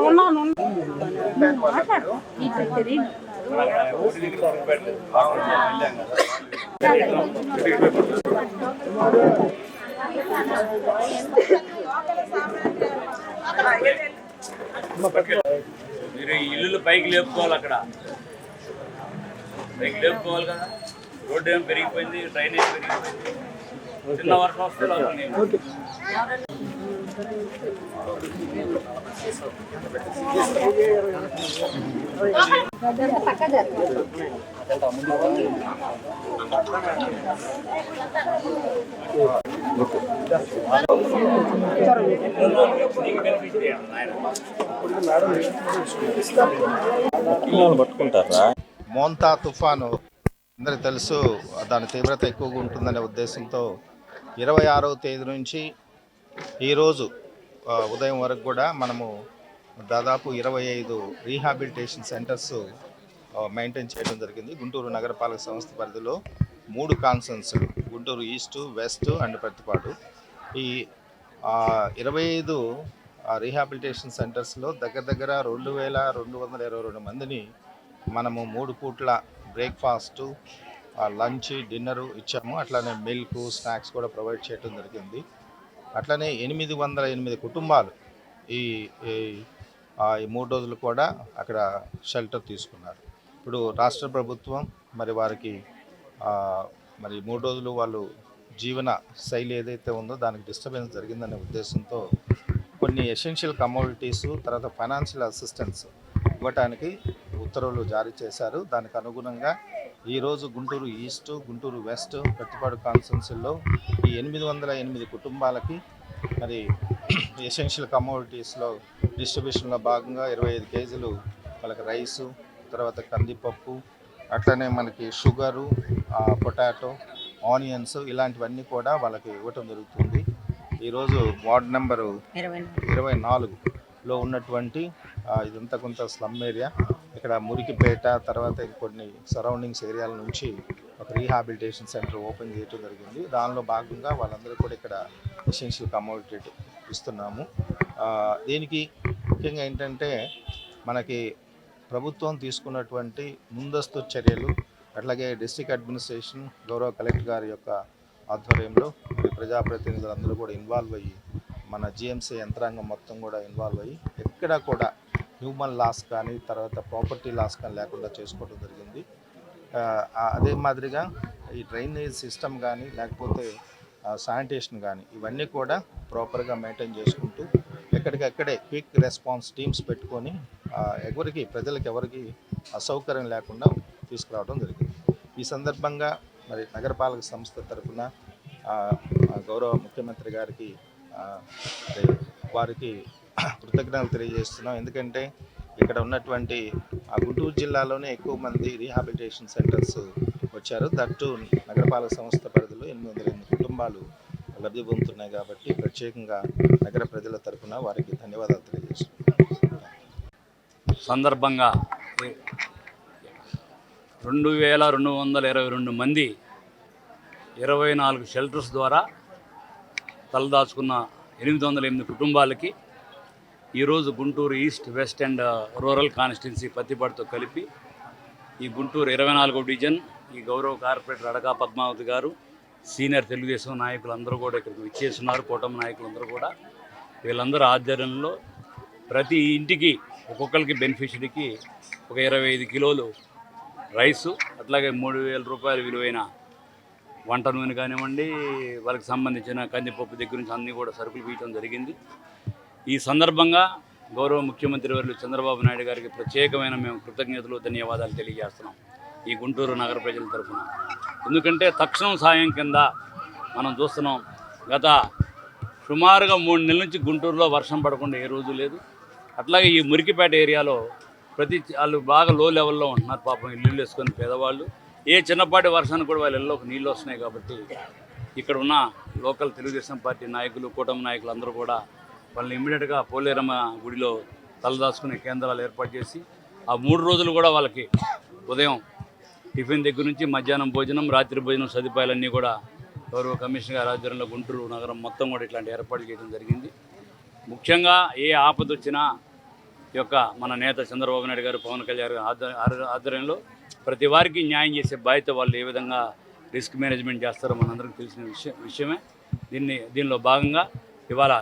ఉన్నాను ఫ్యాన్ వాళ్ళు ఊరి దగ్గర చూపెట్టలేదు. బాగుంది, వెళ్ళాం కదా. మీరు ఈ ఇల్లులు పైకి లేపుకోవాలి అక్కడ పైకి లేపుకోవాలి కదా రోడ్డు ఏం పెరిగిపోయింది డ్రైనేజ్ పెరిగిపోయింది చిన్న నాయన. మోంతా తుఫాను. అందరికి తెలుసు దాని తీవ్రత ఎక్కువగా ఉంటుందనే ఉద్దేశంతో ఇరవై ఆరవ తేదీ నుంచి ఈరోజు ఉదయం వరకు కూడా మనము దాదాపు ఇరవై ఐదు రీహాబిలిటేషన్ సెంటర్స్ మెయింటైన్ చేయడం జరిగింది. గుంటూరు నగరపాలక సంస్థ పరిధిలో మూడు కాన్సన్స్లు Guntur east west and Prathipadu. ఈ ఇరవై ఐదు రీహాబిలిటేషన్ సెంటర్స్లో దగ్గర దగ్గర రెండు వేల రెండు వందల ఇరవై రెండు మందిని మనము మూడు పూట్ల బ్రేక్ఫాస్టు లంచ్ డిన్నరు ఇచ్చాము. అట్లానే మిల్క్ స్నాక్స్ కూడా ప్రొవైడ్ చేయడం జరిగింది. అట్లనే ఎనిమిది వందల ఎనిమిది కుటుంబాలు ఈ ఈ- మూడు రోజులు కూడా అక్కడ షెల్టర్ తీసుకున్నారు. ఇప్పుడు రాష్ట్ర ప్రభుత్వం మరి వారికి మరి మూడు రోజులు వాళ్ళు జీవన శైలి ఏదైతే ఉందో దానికి డిస్టర్బెన్స్ జరిగిందనే ఉద్దేశంతో కొన్ని ఎసెన్షియల్ కమోడిటీస్ తర్వాత ఫైనాన్షియల్ అసిస్టెన్స్ ఇవ్వటానికి ఉత్తర్వులు జారీ చేశారు. దానికి అనుగుణంగా ఈరోజు గుంటూరు ఈస్ట్ గుంటూరు వెస్ట్ ప్రతిపాడు కాన్స్టెన్సీల్లో ఈ ఎనిమిది వందల ఎనిమిది కుటుంబాలకి మరి ఎసెన్షియల్ కమోడిటీస్లో డిస్ట్రిబ్యూషన్లో భాగంగా ఇరవై ఐదు కేజీలు వాళ్ళకి రైసు తర్వాత కందిపప్పు అట్లనే మనకి షుగరు పొటాటో ఆనియన్స్ ఇలాంటివన్నీ కూడా వాళ్ళకి ఇవ్వటం జరుగుతుంది. ఈరోజు వార్డ్ నెంబరు ఇరవై ఇరవై నాలుగులో ఉన్నటువంటి ఇదంతా కొంత స్లమ్ ఏరియా. ఇక్కడ మురికిపేట తర్వాత కొన్ని సరౌండింగ్స్ ఏరియాల నుంచి ఒక రీహాబిలిటేషన్ సెంటర్ ఓపెన్ చేయడం జరిగింది. దానిలో భాగంగా వాళ్ళందరూ కూడా ఇక్కడ ఎసెన్షియల్ కమోడిటీ ఇస్తున్నాము. దీనికి ముఖ్యంగా ఏంటంటే మనకి ప్రభుత్వం తీసుకున్నటువంటి ముందస్తు చర్యలు అట్లాగే డిస్ట్రిక్ట్ అడ్మినిస్ట్రేషన్ గౌరవ కలెక్టర్ గారి యొక్క ఆధ్వర్యంలో మరి ప్రజాప్రతినిధులు అందరూ కూడా ఇన్వాల్వ్ అయ్యి మన జిఎంసీ యంత్రాంగం మొత్తం కూడా ఇన్వాల్వ్ అయ్యి ఎక్కడా కూడా హ్యూమన్ లాస్ కానీ తర్వాత ప్రాపర్టీ లాస్ కానీ లేకుండా చేసుకోవడం జరిగింది. అదే మాదిరిగా ఈ డ్రైనేజ్ సిస్టమ్ కానీ లేకపోతే శానిటేషన్ కానీ ఇవన్నీ కూడా ప్రాపర్గా మెయింటైన్ చేసుకుంటూ ఎక్కడికక్కడే క్విక్ రెస్పాన్స్ టీమ్స్ పెట్టుకొని ఎవరికి ప్రజలకు ఎవరికి అసౌకర్యం లేకుండా తీసుకురావడం జరిగింది. ఈ సందర్భంగా మరి నగరపాలక సంస్థ తరఫున గౌరవ ముఖ్యమంత్రి గారికి వారికి కృతజ్ఞతలు తెలియజేస్తున్నాం. ఎందుకంటే ఇక్కడ ఉన్నటువంటి ఆ గుంటూరు జిల్లాలోనే ఎక్కువ మంది రీహాబిలిటేషన్ సెంటర్స్ వచ్చారు. దట్టు నగరపాలక సంస్థ పరిధిలో ఎనిమిది వందల ఎనిమిది కుటుంబాలు లబ్ధి పొందుతున్నాయి కాబట్టి ప్రత్యేకంగా నగర ప్రజల తరఫున వారికి ధన్యవాదాలు తెలియజేస్తున్నాం. సందర్భంగా రెండు వేల రెండు వందల ఇరవై రెండు మంది ఇరవై నాలుగు షెల్టర్స్ ద్వారా తలదాచుకున్న ఎనిమిది వందల ఎనిమిది కుటుంబాలకి ఈరోజు Guntur east west and uh, rural constituency పత్తిపాడుతో కలిపి ఈ గుంటూరు ఇరవై నాలుగో డివిజన్ ఈ గౌరవ కార్పొరేటర్ అడగా పద్మావతి గారు సీనియర్ తెలుగుదేశం నాయకులు అందరూ కూడా ఇక్కడికి విచ్చేస్తున్నారు కూటమి నాయకులందరూ కూడా. వీళ్ళందరూ ఆధ్వర్యంలో ప్రతి ఇంటికి ఒక్కొక్కరికి బెనిఫిషరీకి ఒక ఇరవై ఐదు కిలోలు రైసు అట్లాగే మూడు వేల రూపాయల విలువైన వంట నూనె కానివ్వండి వాళ్ళకి సంబంధించిన కందిపప్పు దగ్గర నుంచి అన్నీ కూడా సరుకులు పీయటం జరిగింది. ఈ సందర్భంగా గౌరవ ముఖ్యమంత్రి వర్యులు చంద్రబాబు నాయుడు గారికి ప్రత్యేకమైన మేము కృతజ్ఞతలు ధన్యవాదాలు తెలియజేస్తున్నాం ఈ గుంటూరు నగర ప్రజల తరఫున. ఎందుకంటే తక్షణం సాయం కింద మనం చూస్తున్నాం గత సుమారుగా మూడు నెలల నుంచి గుంటూరులో వర్షం పడకుండా ఏ రోజు లేదు. అట్లాగే ఈ మురికిపేట ఏరియాలో ప్రతి వాళ్ళు బాగా లో లెవెల్లో ఉంటున్నారు పాపం ఇల్లు వేసుకొని పేదవాళ్ళు. ఏ చిన్నపాటి వర్షానికి కూడా వాళ్ళ ఇళ్ళలోకి నీళ్ళు వస్తున్నాయి కాబట్టి ఇక్కడ ఉన్న లోకల్ తెలుగుదేశం పార్టీ నాయకులు కూటమి నాయకులు అందరూ కూడా వాళ్ళని ఇమ్మీడియట్గా పోలేరమ్మ గుడిలో తలదాచుకునే కేంద్రాలు ఏర్పాటు చేసి ఆ మూడు రోజులు కూడా వాళ్ళకి ఉదయం టిఫిన్ దగ్గర నుంచి మధ్యాహ్నం భోజనం రాత్రి భోజనం సదుపాయాలన్నీ కూడా గౌరవ కమిషనర్ గారి ఆధ్వర్యంలో గుంటూరు నగరం మొత్తం కూడా ఇట్లాంటి ఏర్పాట్లు చేయడం జరిగింది. ముఖ్యంగా ఏ ఆపద వచ్చినా యొక్క మన నేత చంద్రబాబు నాయుడు గారు పవన్ కళ్యాణ్ గారు ఆధ్వర్యంలో ప్రతి వారికి న్యాయం చేసే బాధ్యత వాళ్ళు ఏ విధంగా రిస్క్ మేనేజ్మెంట్ చేస్తారో మనందరికీ తెలిసిన విషయం విషయమే. దీన్ని దీనిలో భాగంగా ఇవాళ